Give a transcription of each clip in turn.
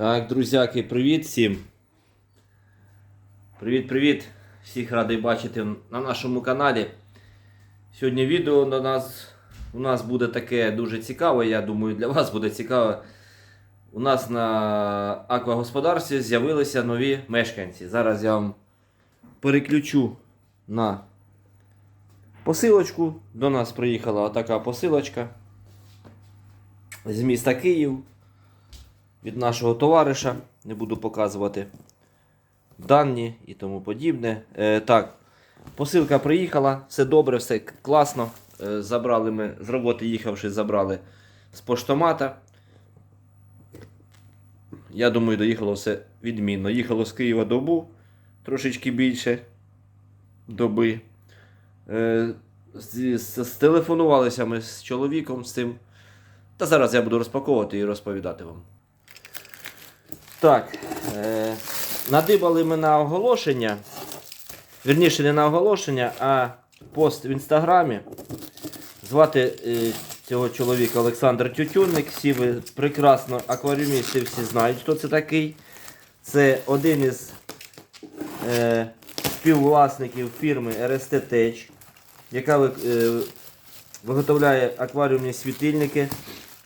Так, друзяки, привіт всім. Привіт-привіт. Всіх радий бачити на нашому каналі. Сьогодні відео на нас, у нас буде таке дуже цікаве, я думаю, для вас буде цікаве. У нас на аквагосподарстві з'явилися нові мешканці. Зараз я вам переключу на посилочку. До нас приїхала така посилочка з міста Київ від нашого товариша. Не буду показувати дані і тому подібне. Е, так, посилка приїхала, все добре, все класно. Е, забрали ми з роботи, їхавши, забрали з поштомата. Я думаю, доїхало все відмінно. Їхало з Києва добу, трошечки більше доби. Е, Стелефонувалися ми з чоловіком з цим. Та зараз я буду розпаковувати і розповідати вам. Так, е, надибали ми на оголошення. Вірніше, не на оголошення, а пост в інстаграмі. Звати е, цього чоловіка Олександр Тютюнник. Всі ви прекрасно акваріумісти всі знають, хто це такий. Це один із е, співвласників фірми RST Tech, яка е, виготовляє акваріумні світильники,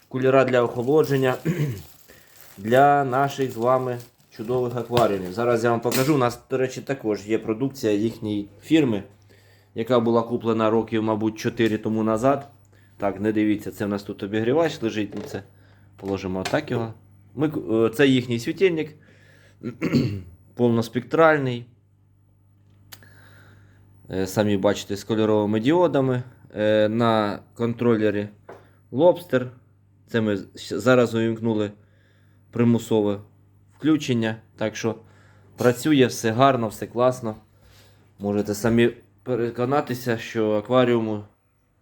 кулера для охолодження для наших з вами чудових акваріумів. Зараз я вам покажу. У нас, до речі, також є продукція їхньої фірми, яка була куплена років, мабуть, 4 тому назад. Так, не дивіться, це в нас тут обігрівач лежить. Ну, це положимо отак його. Ми, е, це їхній світильник. повноспектральний. Е, Самі бачите, з кольоровими діодами. Е, На контролері Lobster. Це ми зараз увімкнули примусове включення. Так що працює все гарно, все класно. Можете самі переконатися, що акваріуму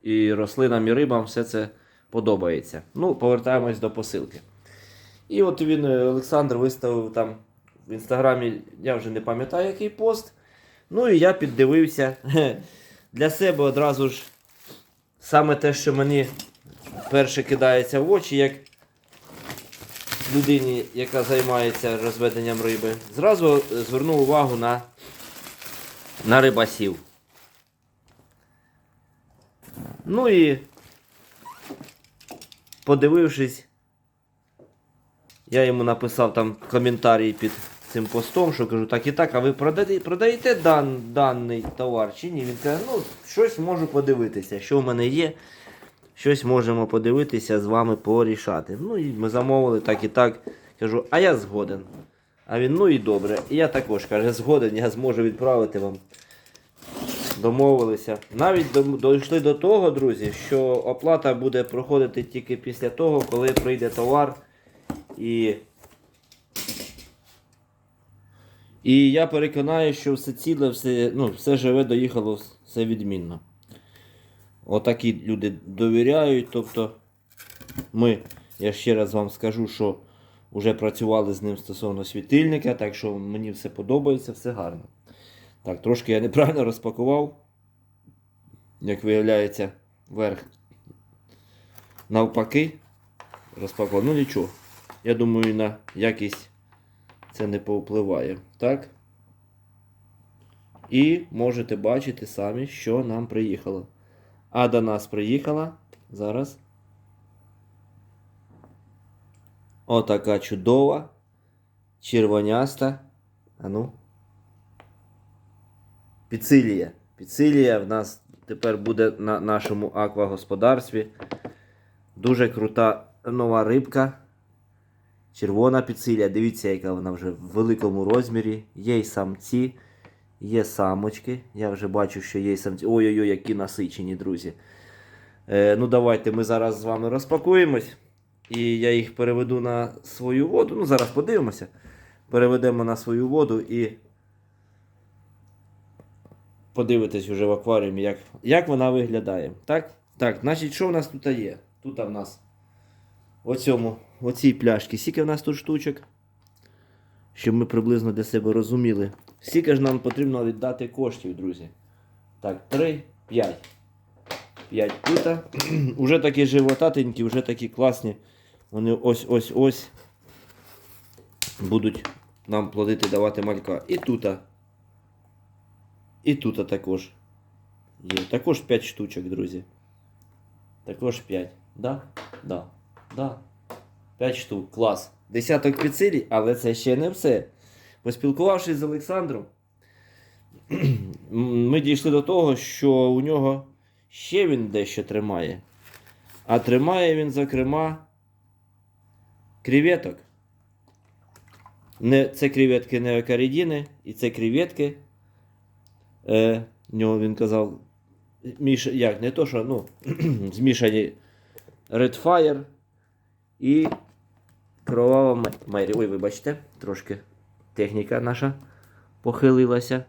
і рослинам, і рибам все це подобається. Ну, повертаємось до посилки. І от він, е, Олександр, виставив там в інстаграмі, я вже не пам'ятаю, який пост. Ну і я піддивився для себе одразу ж саме те, що мені перше кидається в очі, як людині, яка займається розведенням риби, зразу е, звернув увагу на, на рибасів. Ну і подивившись, я йому написав там коментарі під цим постом, що кажу, так і так, а ви продаєте, продаєте дан, даний товар чи ні? Він каже, ну, щось можу подивитися, що в мене є. Щось можемо подивитися з вами порішати. Ну і ми замовили так і так. Кажу, а я згоден. А він, ну і добре. І я також каже, згоден, я зможу відправити вам. Домовилися. Навіть дійшли до того, друзі, що оплата буде проходити тільки після того, коли прийде товар. І, і я переконаю, що все ціле, все, ну, все живе, доїхало, все відмінно. Отакі люди довіряють. Тобто ми, я ще раз вам скажу, що вже працювали з ним стосовно світильника, так що мені все подобається, все гарно. Так, трошки я неправильно розпакував. Як виявляється, верх навпаки розпакував. Ну нічого. Я думаю, на якість це не повпливає. Так? І можете бачити самі, що нам приїхало. А до нас приїхала зараз. Отака чудова, червоняста. А ну. Піцилія. Піцилія в нас тепер буде на нашому аквагосподарстві. Дуже крута нова рибка. Червона піцилія. Дивіться, яка вона вже в великому розмірі. Є й самці, є самочки. Я вже бачу, що є самці. Ой-ой-ой, які насичені, друзі. Е, ну, давайте ми зараз з вами розпакуємось. І я їх переведу на свою воду. Ну, зараз подивимося. Переведемо на свою воду і подивитесь вже в акваріумі, як, як вона виглядає. Так? Так, значить, що в нас тут є? Тут в нас в в пляшці. Скільки в нас тут штучок? Щоб ми приблизно для себе розуміли. Скільки ж нам потрібно віддати коштів, друзі? Так, 3, 5. 5 тут. Уже такі животатенькі, вже такі класні. Вони ось ось ось. будуть нам плодити давати малька. І тут. І тут також. Є. Також 5 штучок, друзі. Також 5. Да? Да. Да. 5 штук. Клас. Десяток підсилій, але це ще не все. Поспілкувавшись з Олександром, ми дійшли до того, що у нього ще він дещо тримає. А тримає він, зокрема, креветок. Не, це креветки неокаридіни, і це креветки. Е, нього він казав. Міш, як, не то, що, ну, змішані Red Fire і кровава Мері. Ой, вибачте, трошки техніка наша похилилася.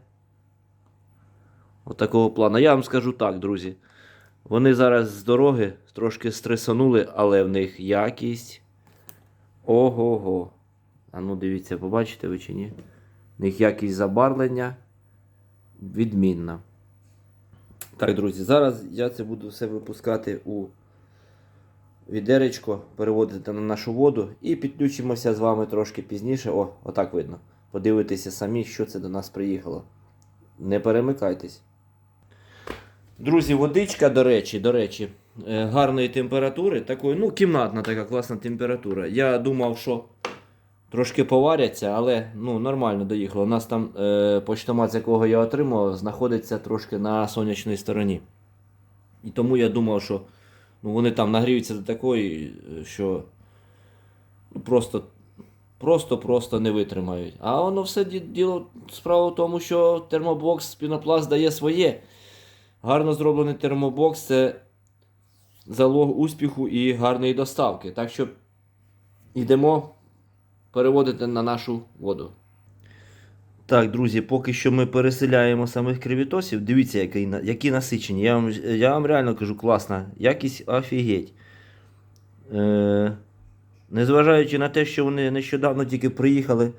От такого плану. Я вам скажу так, друзі. Вони зараз з дороги трошки стресанули, але в них якість. Ого-го. А ну дивіться, побачите ви чи ні? В них якість забарвлення відмінна. Так, друзі, зараз я це буду все випускати у відеречко, переводити на нашу воду і підключимося з вами трошки пізніше. О, отак видно. Подивитися самі, що це до нас приїхало. Не перемикайтесь. Друзі, водичка, до речі, до речі, е, гарної температури, такої, ну, кімнатна така класна температура. Я думав, що трошки поваряться, але ну, нормально доїхало. У нас там е, почтомат, з якого я отримав, знаходиться трошки на сонячній стороні. І тому я думав, що ну, вони там нагріються до такої, е, що ну, просто. Просто-просто не витримають. А воно все діло справа в тому, що термобокс пінопласт дає своє. Гарно зроблений термобокс це залог успіху і гарної доставки. Так що йдемо переводити на нашу воду. Так, друзі, поки що ми переселяємо самих кривітосів. Дивіться, які, які насичені. Я вам, я вам реально кажу, класна. Якість офігеть. Е, незважаючи на те, що вони нещодавно тільки приїхали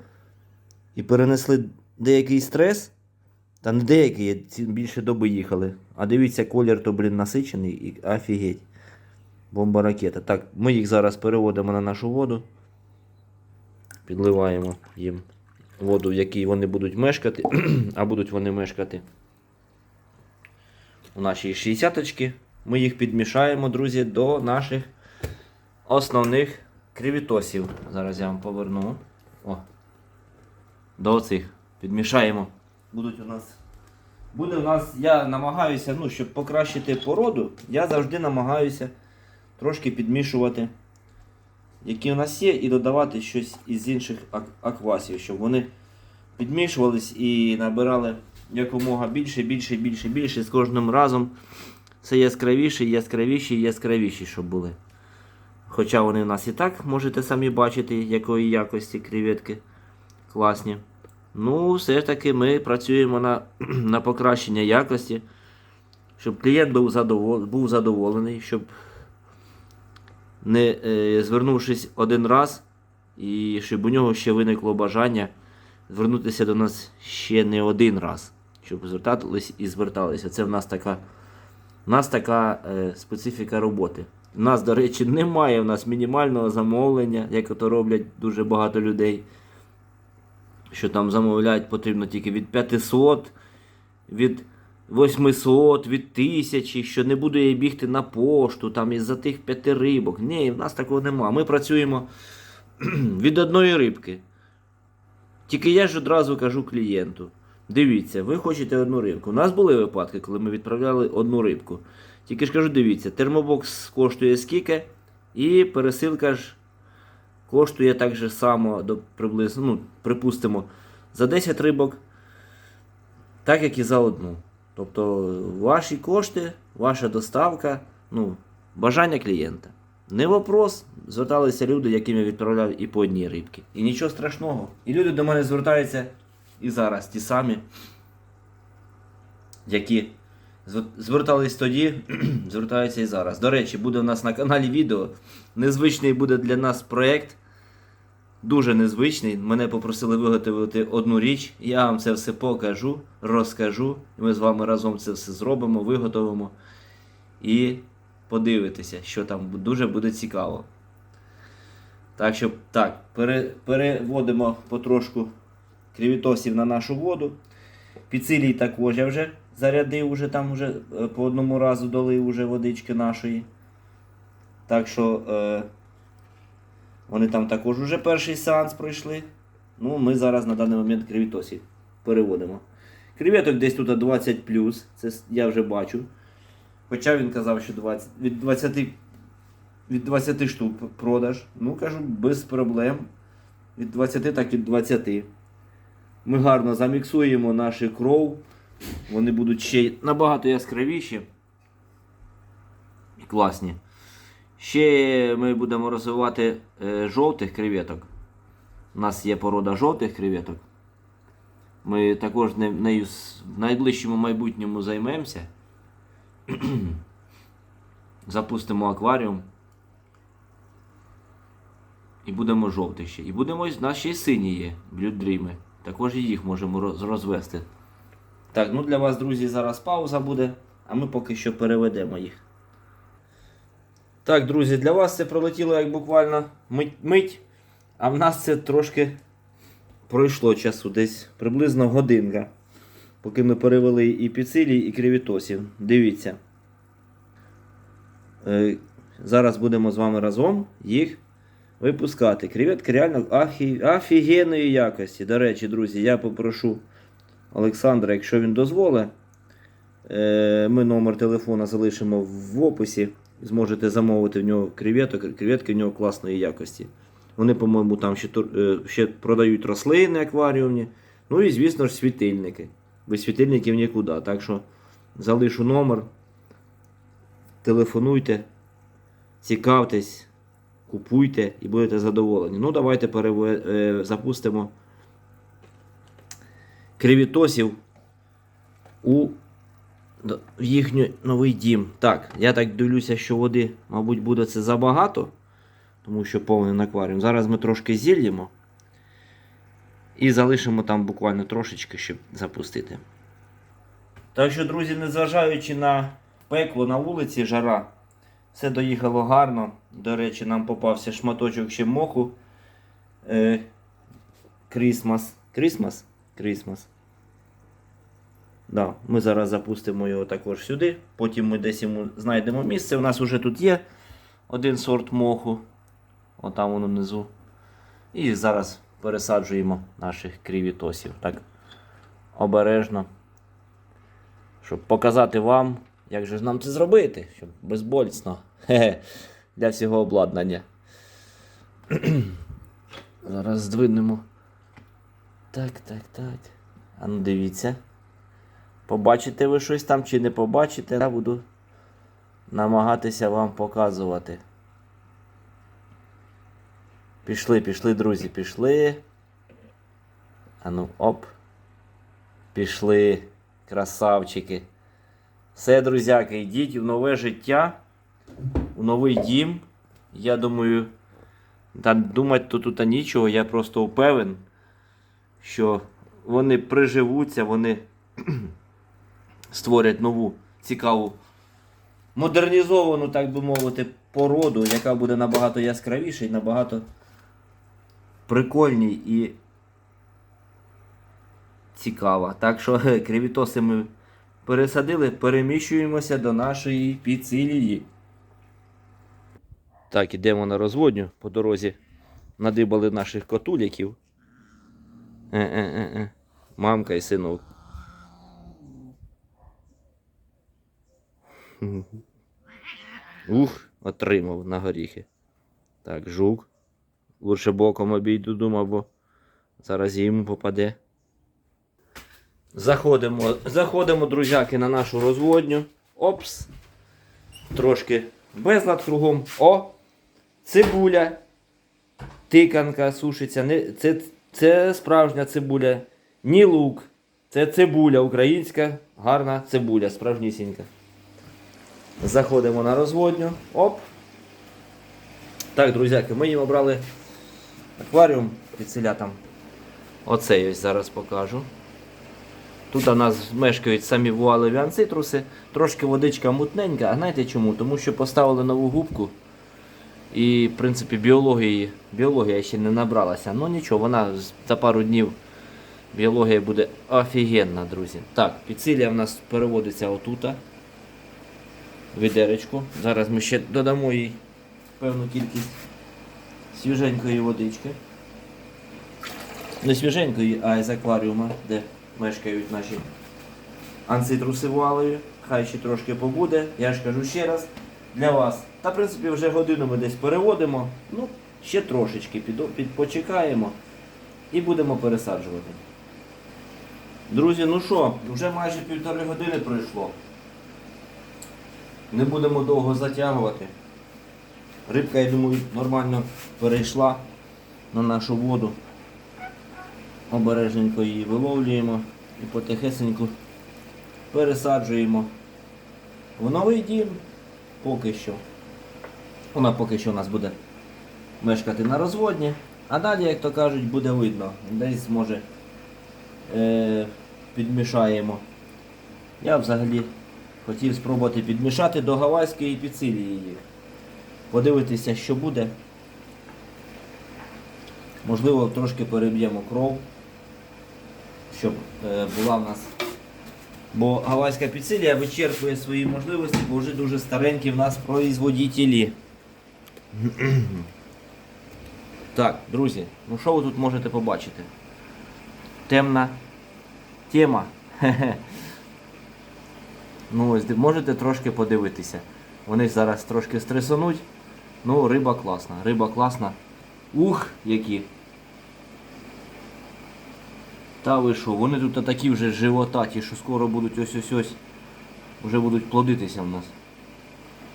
і перенесли деякий стрес. Та не деякі, більше доби їхали. А дивіться, колір то, блін, насичений і офігеть. Бомба ракета. Так, ми їх зараз переводимо на нашу воду. Підливаємо їм воду, в якій вони будуть мешкати. а будуть вони мешкати у нашій 60 Ми їх підмішаємо, друзі, до наших основних кривітосів. Зараз я вам поверну. О. До оцих. Підмішаємо. Будуть у нас. Буде у нас, я намагаюся, ну, щоб покращити породу, я завжди намагаюся трошки підмішувати, які у нас є, і додавати щось із інших ак- аквасів, щоб вони підмішувались і набирали якомога більше, більше, більше, більше. З кожним разом все яскравіше, яскравіші, яскравіші, щоб були. Хоча вони у нас і так можете самі бачити, якої якості креветки класні. Ну, все ж таки ми працюємо на, на покращення якості, щоб клієнт був, задовол... був задоволений, щоб не е, звернувшись один раз, і щоб у нього ще виникло бажання звернутися до нас ще не один раз, щоб звертались і зверталися. Це в нас така, в нас така е, специфіка роботи. У нас, до речі, немає в нас мінімального замовлення, як то роблять дуже багато людей що там замовляють потрібно тільки від 500, від 800, від 1000, що не буду я бігти на пошту, там із-за тих п'яти рибок. Ні, в нас такого нема. Ми працюємо від одної рибки. Тільки я ж одразу кажу клієнту. Дивіться, ви хочете одну рибку. У нас були випадки, коли ми відправляли одну рибку. Тільки ж кажу, дивіться, термобокс коштує скільки, і пересилка ж коштує так же само, до приблизно, ну, припустимо, за 10 рибок, так як і за одну. Тобто ваші кошти, ваша доставка, ну, бажання клієнта. Не вопрос. Зверталися люди, яким я відправляв і по одній рибки. І нічого страшного. І люди до мене звертаються і зараз, ті самі, які звертались тоді, звертаються і зараз. До речі, буде у нас на каналі відео. Незвичний буде для нас проєкт. Дуже незвичний. Мене попросили виготовити одну річ. Я вам це все покажу, розкажу. І ми з вами разом це все зробимо, виготовимо. І подивитися, що там дуже буде цікаво. Так що так, пере, переводимо потрошку кривітосів на нашу воду. Піцилій також я вже зарядив, уже там вже е, по одному разу долив уже водички нашої. Так що е, вони там також уже перший сеанс пройшли. Ну, ми зараз на даний момент кривітосів переводимо. Креветок десь тут 20 це я вже бачу. Хоча він казав, що 20, від 20 від 20 штук продаж. Ну, кажу, без проблем. Від 20 так від 20. Ми гарно заміксуємо наші кров. Вони будуть ще набагато яскравіші. І класні. Ще ми будемо розвивати е, жовтих креветок. У нас є порода жовтих креветок. Ми також не- нею в найближчому майбутньому займемося. Запустимо акваріум. І будемо жовтих ще. І будемо, у нас ще й сині є, блюдріми. Також і їх можемо роз- розвести. Так, ну для вас, друзі, зараз пауза буде, а ми поки що переведемо їх. Так, друзі, для вас це пролетіло як буквально мить, мить а в нас це трошки пройшло часу, десь приблизно годинка. Поки ми перевели і піцилій, і кривітосів. Дивіться. Е, зараз будемо з вами разом їх випускати. Креветки реально офігенної якості. До речі, друзі, я попрошу Олександра, якщо він дозволить, е, ми номер телефона залишимо в описі. Зможете замовити в нього креветок. Креветки в нього класної якості. Вони, по-моєму, там ще, е, ще продають рослини акваріумні. Ну і, звісно ж, світильники. Без світильників нікуди. Так що залишу номер. Телефонуйте, цікавтесь, купуйте і будете задоволені. Ну, давайте переве... е, запустимо кривітосів у їхній новий дім. Так, я так дивлюся, що води, мабуть, буде це забагато, тому що повний акваріум. Зараз ми трошки зільємо і залишимо там буквально трошечки, щоб запустити. Так що, друзі, незважаючи на пекло на вулиці, жара, все доїхало гарно. До речі, нам попався шматочок ще моху. Е, Крісмас. Крісмас? Крісмас. Да, ми зараз запустимо його також сюди. Потім ми десь йому знайдемо місце. У нас вже тут є один сорт моху. Отам воно внизу. І зараз пересаджуємо наших крівітосів. Так обережно. Щоб показати вам, як же ж нам це зробити, щоб безболісно. Для всього обладнання. Зараз здвинемо. Так, так, так. А ну дивіться. Побачите ви щось там чи не побачите, я буду намагатися вам показувати. Пішли, пішли, друзі, пішли. А ну, оп. Пішли, красавчики. Все, друзяки, йдіть в нове життя, у новий дім. Я думаю, та думати тут, тут нічого, я просто впевнений, що вони приживуться, вони створять нову цікаву, модернізовану, так би мовити, породу, яка буде набагато яскравіша і набагато прикольній і цікава. Так що кривітоси ми пересадили, переміщуємося до нашої піцилії. Так, ідемо на розводню по дорозі. Надибали наших котуляків. Е-е-е. Мамка і синок. Ух, отримав на горіхи. Так, жук. Лучше боком обійду, думав, бо зараз йому попаде. Заходимо, заходимо, друзяки, на нашу розводню. Опс. Трошки безлад кругом. О! Цибуля. Тиканка сушиться. Це, це справжня цибуля. Ні лук. Це цибуля українська, гарна цибуля, справжнісінька. Заходимо на розводню. Оп. Так, друзяки, ми їм обрали акваріум під селятам. Оцей ось зараз покажу. Тут у нас мешкають самі вуалеві анцитруси. Трошки водичка мутненька. А знаєте чому? Тому що поставили нову губку. І, в принципі, біології, біологія ще не набралася. Ну нічого, вона за пару днів біологія буде офігенна, друзі. Так, підсилля в нас переводиться отута. Відеречку. Зараз ми ще додамо їй певну кількість свіженької водички. Не свіженької, а із акваріума, де мешкають наші анцитруси вуалові. Хай ще трошки побуде. Я ж кажу ще раз для вас. Та, в принципі, вже годину ми десь переводимо. Ну, ще трошечки підо- під, почекаємо і будемо пересаджувати. Друзі, ну що, вже майже півтори години пройшло. Не будемо довго затягувати. Рибка, я думаю, нормально перейшла на нашу воду. Обережненько її виловлюємо і потихесенько пересаджуємо в новий дім поки що. Вона поки що у нас буде мешкати на розводні, а далі, як то кажуть, буде видно. Десь може е, підмішаємо. Я взагалі хотів спробувати підмішати до гавайської піцилії їх. Подивитися, що буде. Можливо, трошки переб'ємо кров, щоб е, була в нас. Бо гавайська піцилія вичерпує свої можливості, бо вже дуже старенькі в нас производителі. Так, друзі, ну що ви тут можете побачити? Темна тема. Хе-хе. Ну ось можете трошки подивитися. Вони зараз трошки стресануть. Ну, риба класна, риба класна. Ух, які. Та ви що, вони тут такі вже животаті, що скоро будуть ось ось ось. Вже будуть плодитися в нас.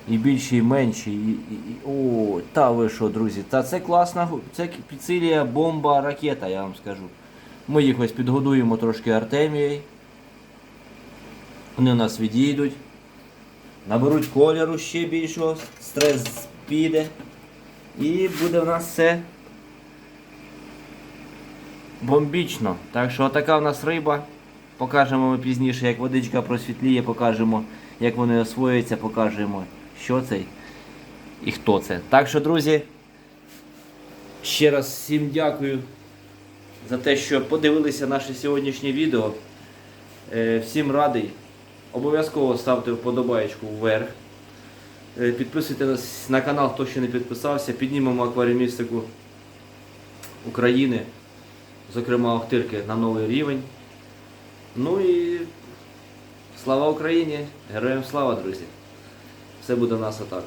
І більші, і менші. І, і, і... О, та ви що, друзі, та це класна, це піцилія, бомба, ракета, я вам скажу. Ми їх ось підгодуємо трошки Артемією. Вони у нас відійдуть. Наберуть кольору ще більшого, стрес піде. І буде в нас все бомбічно. Так що така в нас риба. Покажемо ми пізніше, як водичка просвітліє, покажемо, як вони освоюються, покажемо, що це і хто це. Так що, друзі, ще раз всім дякую за те, що подивилися наше сьогоднішнє відео. Е, Всім радий. Обов'язково ставте вподобаєчку вверх. Е, Підписуйтесь на канал, хто ще не підписався. Піднімемо акваріумістику України, зокрема Охтирки, на новий рівень. Ну і слава Україні! Героям слава, друзі! Все буде в нас отак.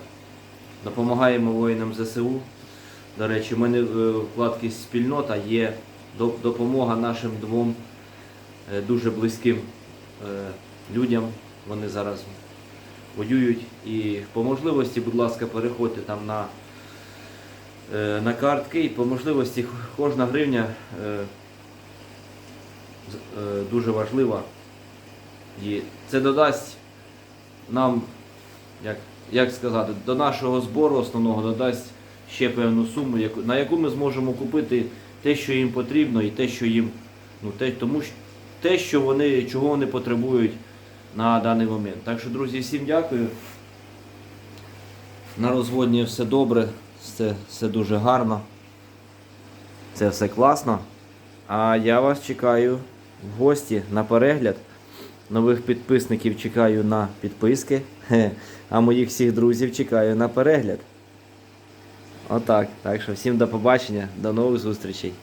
Допомагаємо воїнам ЗСУ. До речі, в мене в вкладці спільнота є допомога нашим двом е, дуже близьким е, людям. Вони зараз воюють. І по можливості, будь ласка, переходьте там на, е, на картки і по можливості кожна гривня е, е, дуже важлива. І це додасть нам, як, як сказати, до нашого збору основного додасть ще певну суму, на яку ми зможемо купити те, що їм потрібно, і те, що їм, ну, те, тому, що- те, що вони, чого вони потребують на даний момент. Так що, друзі, всім дякую. На розводні все добре, все, все дуже гарно. Це все класно. А я вас чекаю в гості на перегляд. Нових підписників чекаю на підписки. А моїх всіх друзів чекаю на перегляд. Отак. Так що всім до побачення, до нових зустрічей.